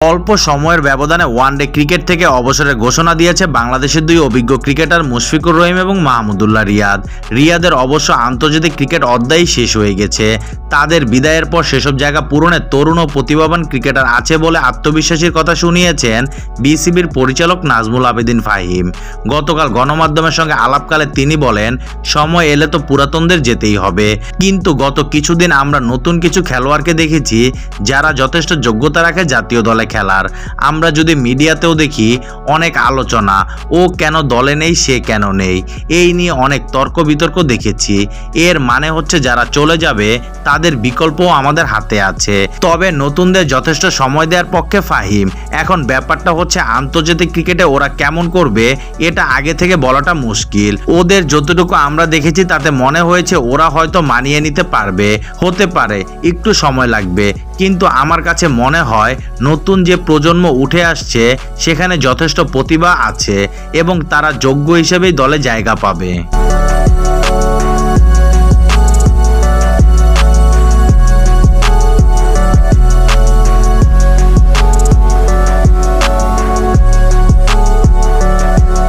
অল্প সময়ের ব্যবধানে ওয়ানডে ক্রিকেট থেকে অবসরের ঘোষণা দিয়েছে বাংলাদেশের দুই অভিজ্ঞ ক্রিকেটার মুশফিকুর রহিম এবং মাহমুদুল্লাহ রিয়াদ। রিয়াদের অবশ্য আন্তর্জাতিক ক্রিকেট অধ্যায় শেষ হয়ে গেছে। তাদের বিদায়ের পর সেসব জায়গা পূরণে তরুণ ও প্রতিভাবান ক্রিকেটার আছে বলে আত্মবিশ্বাসীর কথা শুনিয়েছেন বিসিবির পরিচালক নাজমুল আবেদিন ফাহিম। গতকাল গণমাধ্যমের সঙ্গে আলাপকালে তিনি বলেন, সময় এলে তো পুরাতনদের যেতেই হবে। কিন্তু গত কিছুদিন আমরা নতুন কিছু খেলোয়াড়কে দেখেছি যারা যথেষ্ট যোগ্যতা রাখে জাতীয় দলে খেলার। আমরা যদি মিডিয়াতেও দেখি, অনেক আলোচনা, ও কেন দলে নেই, সে কেন নেই, এই নিয়ে অনেক তর্ক বিতর্ক দেখেছি। এর মানে হচ্ছে যারা চলে যাবে, তাদের বিকল্পও আমাদের হাতে আছে। তবে নতুনদের যথেষ্ট সময় দেওয়ার পক্ষে ফাহিম। এখন ব্যাপারটা হচ্ছে, আন্তর্জাতিক ক্রিকেটে ওরা কেমন করবে, এটা আগে থেকে বলাটা মুশকিল। ওদের যতটুকু আমরা দেখেছি, তাতে মনে হয়েছে ওরা হয়তো মানিয়ে নিতে পারবে। হতে পারে, একটু সময় লাগবে। কিন্তু আমার কাছে মনে হয়, নতুন যে প্রজন্ম উঠে আসছে, সেখানে যথেষ্ট প্রতিভা আছে এবং তারা যোগ্য হিসেবেই দলে জায়গা পাবে।